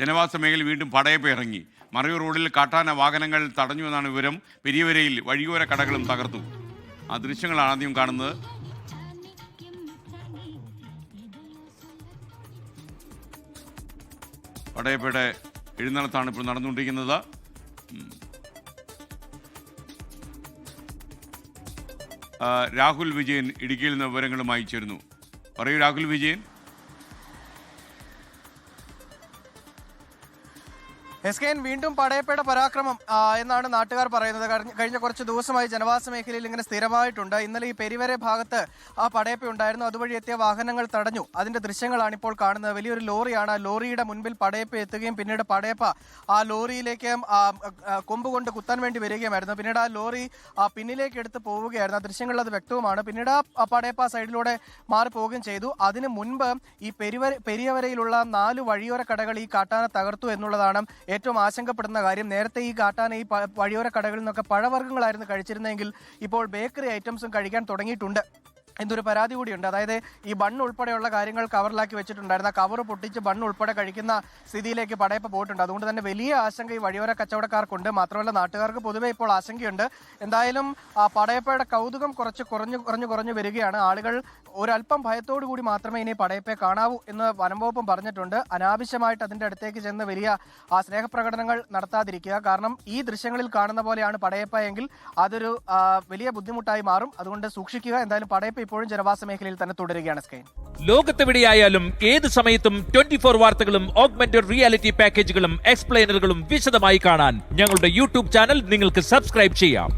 ജനവാസ മേഖല വീണ്ടും പടയപ്പ് ഇറങ്ങി. മറയൂർ റോഡിൽ കാട്ടാന വാഹനങ്ങൾ തടഞ്ഞു എന്നാണ് വിവരം. പെരിയവരയിൽ വഴിയോര കടകളും തകർത്തു. ആ ദൃശ്യങ്ങളാണ് ആദ്യം കാണുന്നത്. പടയപ്പയുടെ എഴുന്നള്ളത്താണ് ഇപ്പോൾ നടന്നുകൊണ്ടിരിക്കുന്നത്. രാഹുൽ വിജയൻ ഇടുക്കിയിൽ നിന്ന് വിവരങ്ങളുമായി ചേരുന്നു. പറയൂ Rahul Vijayan. S K N വീണ്ടും പടയപ്പയുടെ പരാക്രമം എന്നാണ് നാട്ടുകാർ പറയുന്നത്. കഴിഞ്ഞ- കുറച്ച് ദിവസമായി ജനവാസ മേഖലയിൽ ഇങ്ങനെ സ്ഥിരമായിട്ടുണ്ട്. ഇന്നലെ ഈ പെരിവരെ ഭാഗത്ത് ആ പടയപ്പ ഉണ്ടായിരുന്നു. അതുവഴി എത്തിയ വാഹനങ്ങൾ തടഞ്ഞു. അതിന്റെ ദൃശ്യങ്ങളാണ് ഇപ്പോൾ കാണുന്നത്. വലിയൊരു ലോറിയാണ്. ആ ലോറിയുടെ മുൻപിൽ പടയപ്പ എത്തുകയും പിന്നീട് പടയപ്പ ആ ലോറിയിലേക്ക് കൊമ്പ് കൊണ്ട് കുത്താൻ വേണ്ടി വരികയുമായിരുന്നു. പിന്നീട് ആ ലോറി ആ, പിന്നിലേക്ക് എടുത്ത് പോവുകയായിരുന്നു. ആ ദൃശ്യങ്ങളിൽ അത് വ്യക്തവുമാണ്. പിന്നീട് ആ പടയപ്പ സൈഡിലൂടെ മാറി പോവുകയും ചെയ്തു. അതിനു മുൻപ് ഈ പെരിവര പെരിയവരയിലുള്ള നാല് വഴിയോര കടകൾ ഈ കാട്ടാന തകർത്തു എന്നുള്ളതാണ് ഏറ്റവും ആശങ്കപ്പെടുന്ന കാര്യം നേരത്തെ ഈ കാട്ടാന ഈ വഴിയോര കടകളിൽ നിന്നൊക്കെ പഴവർഗങ്ങളായിരുന്നു കഴിച്ചിരുന്നെങ്കിൽ ഇപ്പോൾ ബേക്കറി ഐറ്റംസും കഴിക്കാൻ തുടങ്ങിയിട്ടുണ്ട്. എന്തൊരു പരാതി കൂടിയുണ്ട്. അതായത് ഈ ബണ്ണ് ഉൾപ്പെടെയുള്ള കാര്യങ്ങൾ കവറിലാക്കി വെച്ചിട്ടുണ്ടായിരുന്നു കവർ പൊട്ടിച്ച് ബണ്ണ് ഉൾപ്പെടെ കഴിക്കുന്ന സ്ഥിതിയിലേക്ക് പടയപ്പ് പോയിട്ടുണ്ട്. അതുകൊണ്ട് തന്നെ വലിയ ആശങ്ക ഈ വഴിയോര കച്ചവടക്കാർക്കുണ്ട്. മാത്രമല്ല നാട്ടുകാർക്ക് പൊതുവെ ഇപ്പോൾ ആശങ്കയുണ്ട്. എന്തായാലും ആ പടയപ്പയുടെ കൗതുകം കുറച്ച് കുറഞ്ഞു കുറഞ്ഞു കുറഞ്ഞു വരികയാണ്. ആളുകൾ ഒരല്പം ഭയത്തോടു കൂടി മാത്രമേ ഇനി പടയപ്പയെ കാണാവൂ എന്ന് വനംവകുപ്പും പറഞ്ഞിട്ടുണ്ട്. അനാവശ്യമായിട്ട് അതിന്റെ അടുത്തേക്ക് ചെന്ന് വലിയ ആ സ്നേഹപ്രകടനങ്ങൾ നടത്താതിരിക്കുക. കാരണം ഈ ദൃശ്യങ്ങളിൽ കാണുന്ന പോലെയാണ് പടയപ്പ എങ്കിൽ അതൊരു വലിയ ബുദ്ധിമുട്ടായി മാറും. അതുകൊണ്ട് സൂക്ഷിക്കുക. എന്തായാലും പടയപ്പ ഇപ്പോഴും ജനവാസ മേഖലയിൽ തന്നെ തുടരുകയാണ് സ്കൈൻ. ലോകത്തെവിടെയായാലും ഏത് സമയത്തും ട്വന്റി ഫോർ വാർത്തകളും ഓഗ്മെന്റഡ് റിയാലിറ്റി പാക്കേജുകളും എക്സ്പ്ലെയിനറുകളും വിശദമായി കാണാൻ ഞങ്ങളുടെ യൂട്യൂബ് ചാനൽ നിങ്ങൾക്ക് സബ്സ്ക്രൈബ് ചെയ്യാം.